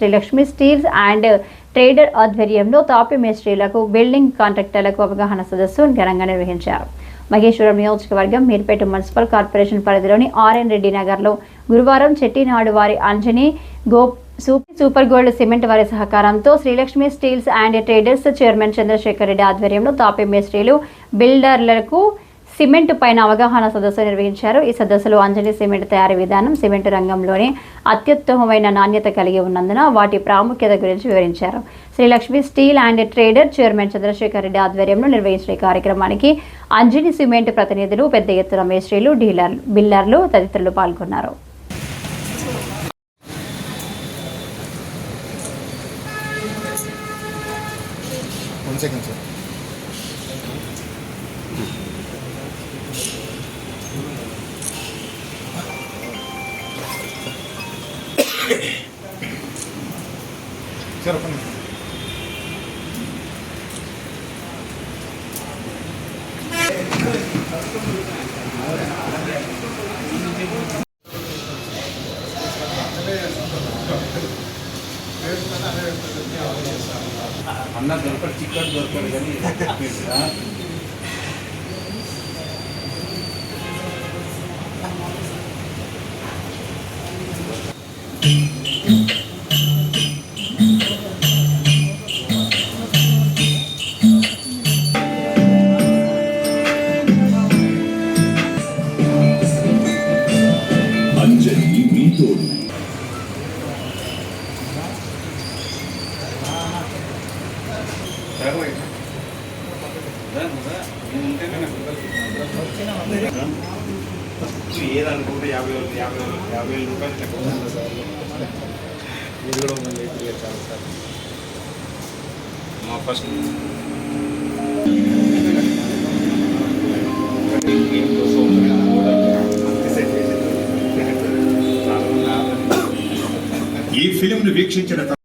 Srilakshmi steels and trader ఆధ్వర్యంలో తాపి మేస్త్రీలకు building కాంట్రాక్టర్లకు అవగాహన సదస్సు ఘనంగా నిర్వహించారు. మహేశ్వరం నియోజకవర్గం మీర్పేట మున్సిపల్ కార్పొరేషన్ పరిధిలోని ఆర్ఎన్ రెడ్డి నగర్లో గురువారం చెట్టినాడు వారి అంజని గో సూపర్ గోల్డ్ సిమెంట్ వారి సహకారంతో Srilakshmi steels and traders chairman Chandrasekhar Reddy ఆధ్వర్యంలో తాపి మేస్త్రీలు బిల్డర్లకు సిమెంట్ పైన అవగాహన సదస్సు నిర్వహించారు. ఈ సదస్సులో అంజలి సిమెంట్ తయారీ విధానం సిమెంట్ రంగంలోనే అత్యుత్తమమైన నాణ్యత కలిగి ఉన్నందున వాటి ప్రాముఖ్యత గురించి వివరించారు. Srilakshmi steel and trader chairman Chandrasekhar Reddy ఆధ్వర్యంలో నిర్వహించిన ఈ కార్యక్రమానికి అంజని సిమెంట్ ప్రతినిధులు పెద్ద ఎత్తున మేస్త్రీలు డీలర్లు బిల్లర్లు తదితరులు పాల్గొన్నారు. One second, sir. అన్న దొరకడు చిక్కడు దొరకడు కానీ. ఇది కూడా ఉన్న లేట్ చాలా సార్ మా ఫస్ట్ ఈ ఫిలింను వీక్షించిన తర్వాత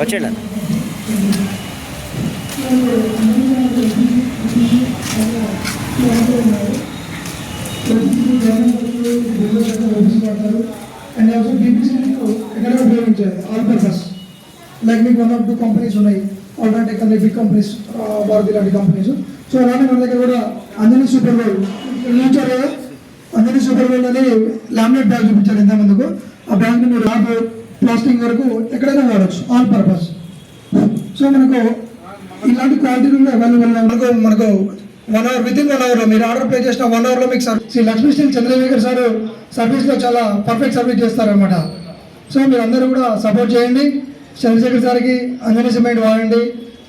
వచ్చేయండి. అండ్ ఆల్సో బీపీసీ ఎక్కడ ఉపయోగించారు ఆల్ పర్పస్ లైక్ మీకు వన్ ఆఫ్ టూ కంపెనీస్ ఉన్నాయి alternative company big companies Bharathi లాంటి కంపెనీస్ సో అలానే మన దగ్గర కూడా అంజనీ సూపర్ గోల్డ్ చూచారు కదా అంజనీ సూపర్ గోల్డ్ అని లామినేట్ బ్యాగ్ చూపించారు ఎంత ముందుకు ఆ బ్యాగ్ని మీరు ల్యాబ్ ప్లాస్టింగ్ వరకు ఎక్కడైనా వాడచ్చు ఆల్ పర్పస్ సో మనకు ఇలాంటి క్వాలిటీలు అవైలబుల్ మనకు మనకు one hour with in one అవర్లో మీరు ఆర్డర్ ప్లే చేసిన వన్ అవర్లో మీకు sir Sri Lakshmi steel Chandrasekhar sir సర్వీస్లో చాలా పర్ఫెక్ట్ సర్వీస్ చేస్తారనమాట సో మీరు అందరూ కూడా సపోర్ట్ చేయండి. చంద్రశేఖర్ సార్కి అంజనీ సిమెంట్ వాడండి.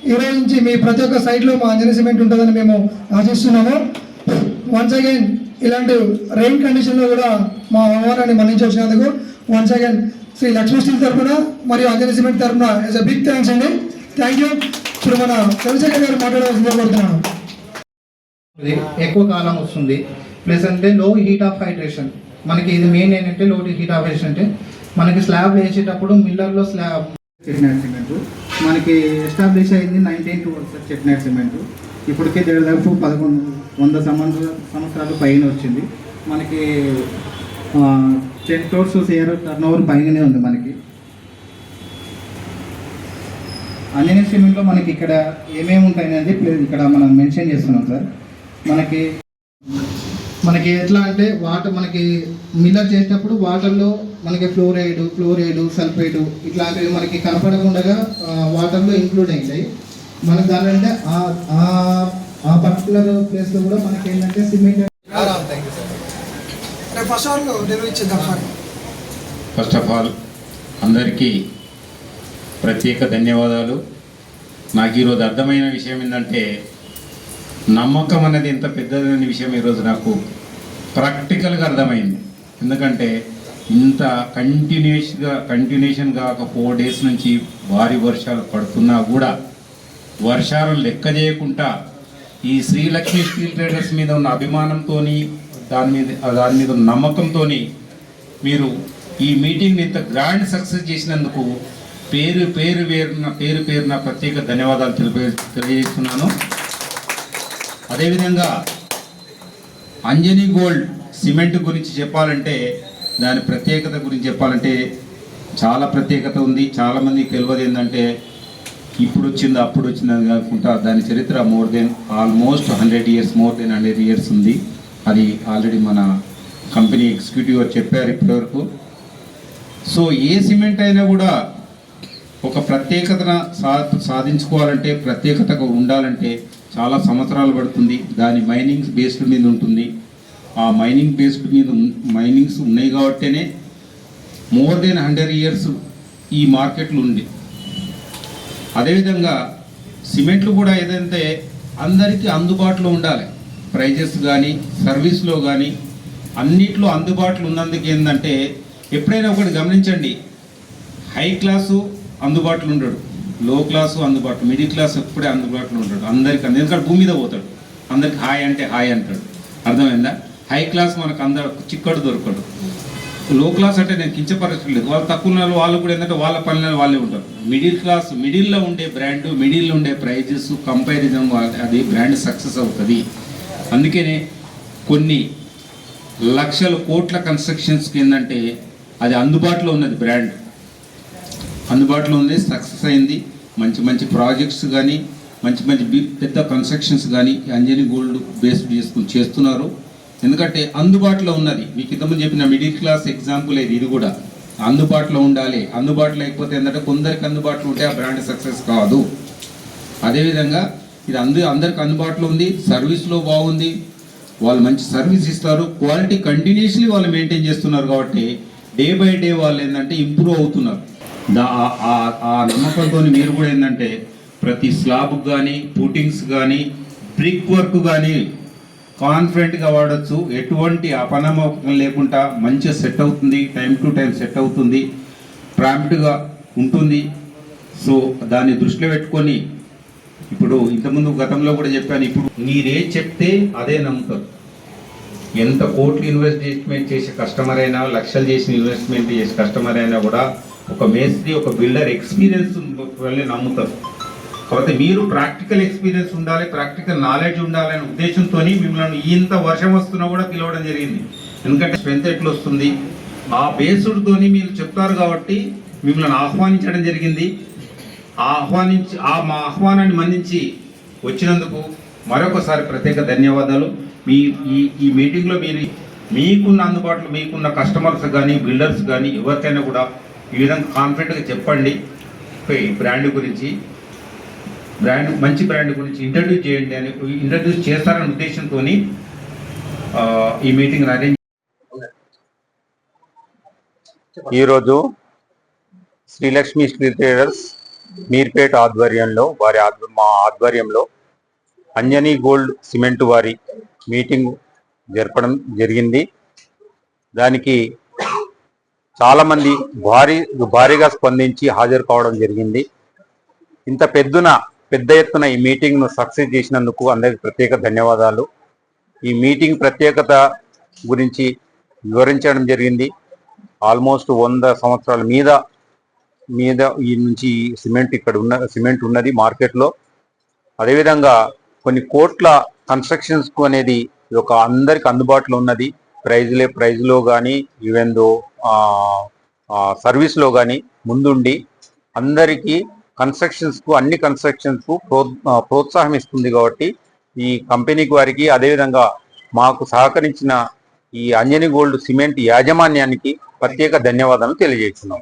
ఈ రోజు నుంచి మీ ప్రతి ఒక్క సైట్లో మా అంజనీ సిమెంట్ ఉంటుందని మేము ఆశిస్తున్నాము. వన్స్ అగైన్ ఇలాంటి రెయిన్ కండిషన్లో కూడా మా ఆహ్వానాన్ని మన్నించి వచ్చినందుకు once again Sri Lakshmi steel తరఫున మరియు అంజనీ సిమెంట్ తరఫున ఇస్ అ బిగ్ థ్యాంక్స్ అండి. థ్యాంక్ యూ ఇప్పుడు మన చంద్రశేఖర్ గారు మాట్లాడవలసిందిగా కోరుతున్నాను. ఎక్కువ కాలం వస్తుంది. ప్లస్ అంటే లో హీట్ ఆఫ్ హైడ్రేషన్ మనకి ఇది మెయిన్ ఏంటంటే లో హీట్ ఆఫ్ హైడ్రేషన్ అంటే మనకి స్లాబ్ వేసేటప్పుడు మిల్లర్లో స్లాబ్ చెట్నాట్ సిమెంట్. మనకి ఎస్టాబ్లిష్ అయింది నైన్టీన్ టూ చెట్నాట్ సిమెంట్. ఇప్పటికే దాదాపు పదకొండు వంద సంవత్సర సంవత్సరాలు పైన వచ్చింది. మనకి ten crores year turnover పైననే ఉంది మనకి. అంజనీ సిమెంట్లో మనకి ఇక్కడ ఏమేమి ఉంటాయి అనేది ఇక్కడ మనం మెన్షన్ చేస్తున్నాం సార్. మనకి మనకి ఎట్లా అంటే వాటర్ మనకి మిల్లర్ చేసేటప్పుడు వాటర్లో మనకి ఫ్లోరైడ్ ఫ్లోరైడ్ సల్ఫేట్ ఇట్లాంటివి మనకి కనపడకుండా వాటర్లో ఇంక్లూడ్ అవుతాయి మనకి దానింటే ఆ- ఆ- ఆ పర్టికులర్ ప్లేస్లో కూడా మనకి ఏంటంటే సిమెంట్ ఫస్ట్ ఆఫ్ ఆల్ అందరికీ ప్రత్యేక ధన్యవాదాలు. నాకు ఈరోజు అర్థమైన విషయం ఏంటంటే నమ్మకం అనేది ఎంత పెద్దదనే విషయం ఈరోజు నాకు ప్రాక్టికల్గా అర్థమైంది. ఎందుకంటే ఇంత కంటిన్యూస్గా కంటిన్యూషన్గా ఒక ఫోర్ డేస్ నుంచి భారీ వర్షాలు పడుతున్నా కూడా వర్షాలు లెక్క చేయకుండా ఈ శ్రీలక్ష్మి స్టీల్ ట్రేడర్స్ మీద ఉన్న అభిమానంతో దాని మీద దాని మీద ఉన్న నమ్మకంతో మీరు ఈ మీటింగ్ని ఇంత గ్రాండ్ సక్సెస్ చేసినందుకు పేరు పేరు పేరున పేరు పేరున ప్రత్యేక ధన్యవాదాలు తెలిపే తెలియజేస్తున్నాను. అదేవిధంగా అంజనీ గోల్డ్ సిమెంట్ గురించి చెప్పాలంటే దాని ప్రత్యేకత గురించి చెప్పాలంటే చాలా ప్రత్యేకత ఉంది. చాలామందికి తెలియదు ఏంటంటే ఇప్పుడు వచ్చింది అప్పుడు వచ్చిందని కాకుండా దాని చరిత్ర more than almost hundred years more than hundred years ఉంది. అది ఆల్రెడీ మన కంపెనీ ఎగ్జిక్యూటివ్ చెప్పారు ఇప్పటివరకు. సో ఏ సిమెంట్ అయినా కూడా ఒక ప్రత్యేకతను సా సాధించుకోవాలంటే ప్రత్యేకతగా ఉండాలంటే చాలా సంవత్సరాలు పడుతుంది. దాని మైనింగ్స్ బేస్డ్ మీద ఉంటుంది. ఆ మైనింగ్ బేస్డ్ మీద మైనింగ్స్ ఉన్నాయి కాబట్టినే మోర్ దెన్ హండ్రెడ్ ఇయర్స్ ఈ మార్కెట్లు ఉంది. అదేవిధంగా సిమెంట్లు కూడా ఏదంటే అందరికీ అందుబాటులో ఉండాలి. ప్రైజెస్ కానీ సర్వీస్లో కానీ అన్నిట్లో అందుబాటులో ఉన్నందుకు ఏంటంటే ఎప్పుడైనా ఒకటి గమనించండి. హై క్లాసు అందుబాటులో ఉండడు. లో క్లాసు అందుబాటులో మిడిల్ క్లాస్ ఎప్పుడే అందుబాటులో ఉంటాడు. అందరికి అంది ఎందుకంటే భూమి మీద పోతాడు. అందరికి హాయ్ అంటే హాయ్ అంటాడు. అర్థమైందా? హై క్లాస్ మనకు అందరు చిక్కడు దొరకడు. లో క్లాస్ అంటే నేను కించపరచలేదు వాళ్ళు తక్కువ ఉన్న వాళ్ళు కూడా ఏంటంటే వాళ్ళ పనులలో వాళ్ళే ఉంటారు. మిడిల్ క్లాస్ మిడిల్లో ఉండే బ్రాండ్ మిడిల్లో ఉండే ప్రైజెస్ కంపారిజన్ అది బ్రాండ్ సక్సెస్ అవుతుంది. అందుకనే కొన్ని లక్షల కోట్ల కన్స్ట్రక్షన్స్కి ఏంటంటే అది అందుబాటులో ఉన్నది బ్రాండ్ అందుబాటులో ఉంది సక్సెస్ అయింది. మంచి మంచి ప్రాజెక్ట్స్ కానీ మంచి మంచి పెద్ద కన్స్ట్రక్షన్స్ కానీ అంజనీ గోల్డ్ బేస్డ్ చేసుకుని చేస్తున్నారు. ఎందుకంటే అందుబాటులో ఉన్నది. మీకు ఇంతకుముందు చెప్పిన మిడిల్ క్లాస్ ఎగ్జాంపుల్ ఇది ఇది కూడా. అందుబాటులో ఉండాలి. అందుబాటులో లేకపోతే ఏంటంటే కొందరికి అందుబాటులో ఉంటే ఆ బ్రాండ్ సక్సెస్ కాదు. అదేవిధంగా ఇది అందు అందరికి అందుబాటులో ఉంది. సర్వీస్లో బాగుంది. వాళ్ళు మంచి సర్వీస్ ఇస్తారు. క్వాలిటీ కంటిన్యూస్లీ వాళ్ళు మెయింటైన్ చేస్తున్నారు కాబట్టి డే బై డే వాళ్ళు ఏంటంటే ఇంప్రూవ్ అవుతున్నారు. ఆ- నమ్మకంతో మీరు కూడా ఏంటంటే ప్రతి స్లాబ్ కానీ పుటింగ్స్ కానీ బ్రిక్ వర్క్ కానీ కాన్ఫిడెంట్గా వాడచ్చు. ఎటువంటి అపనమ్మకం లేకుండా మంచిగా సెట్ అవుతుంది టైం టు టైం సెట్ అవుతుంది ప్రాంప్ట్గా ఉంటుంది. సో దాన్ని దృష్టిలో పెట్టుకొని ఇప్పుడు ఇంతకుముందు గతంలో కూడా చెప్పాను ఇప్పుడు మీరే చెప్తే అదే నమ్ముతారు ఎంత కోట్లు ఇన్వెస్ట్మెంట్ చేసే కస్టమర్ అయినా లక్షలు చేసిన ఇన్వెస్ట్మెంట్ చేసే కస్టమర్ అయినా కూడా ఒక మేస్త్రి ఒక బిల్డర్ ఎక్స్పీరియన్స్ వెళ్ళి నమ్ముతారు. కాకపోతే మీరు ప్రాక్టికల్ ఎక్స్పీరియన్స్ ఉండాలి ప్రాక్టికల్ నాలెడ్జ్ ఉండాలనే ఉద్దేశంతో మిమ్మల్ని ఇంత వర్షం వస్తున్నా కూడా పిలవడం జరిగింది. ఎందుకంటే స్ట్రెంత్ ఎట్లా వస్తుంది ఆ బేసుడుతోని మీరు చెప్తారు కాబట్టి మిమ్మల్ని ఆహ్వానించడం జరిగింది. ఆ ఆహ్వానించి ఆ మా ఆహ్వానాన్ని మన్నించి వచ్చినందుకు మరొకసారి ప్రత్యేక ధన్యవాదాలు. మీ ఈ ఈ మీటింగ్లో మీరు మీకున్న అందుబాటులో మీకున్న కస్టమర్స్ కానీ బిల్డర్స్ కానీ ఎవరికైనా కూడా ఈ విధంగా కాన్ఫిడెంట్గా చెప్పండి. బ్రాండ్ గురించి బ్రాండ్ మంచి బ్రాండ్ గురించి ఇంట్రడ్యూస్ చేయండి అని ఇంట్రడ్యూస్ చేస్తారనే ఉద్దేశంతో ఈ మీటింగ్ అరేంజ్ ఈరోజు శ్రీలక్ష్మి స్టీల్ ట్రేడర్స్ మీర్పేట ఆధ్వర్యంలో వారి మా ఆధ్వర్యంలో అంజనీ గోల్డ్ సిమెంట్ వారి మీటింగ్ జరపడం జరిగింది. దానికి చాలామంది భారీ భారీగా స్పందించి హాజరు కావడం జరిగింది. ఇంత పెద్దున పెద్ద ఎత్తున ఈ మీటింగ్ను సక్సెస్ చేసినందుకు అందరికి ప్రత్యేక ధన్యవాదాలు. ఈ మీటింగ్ ప్రత్యేకత గురించి వివరించడం జరిగింది. ఆల్మోస్ట్ వంద సంవత్సరాల మీద మీద ఈ నుంచి సిమెంట్ ఇక్కడ ఉన్న సిమెంట్ ఉన్నది మార్కెట్లో. అదేవిధంగా కొన్ని కోట్ల కన్స్ట్రక్షన్స్కు అనేది ఒక అందరికి అందుబాటులో ఉన్నది. ప్రైజ్లే ప్రైజ్లో కానీ ఈవెన్ దో సర్వీస్లో కానీ ముందుండి అందరికీ కన్స్ట్రక్షన్స్కు అన్ని కన్స్ట్రక్షన్స్కు ప్రో- ప్రోత్సాహం ఇస్తుంది కాబట్టి ఈ కంపెనీకి వారికి అదేవిధంగా మాకు సహకరించిన ఈ అంజని గోల్డ్ సిమెంట్ యాజమాన్యానికి ప్రత్యేక ధన్యవాదాలు తెలియజేస్తున్నాం.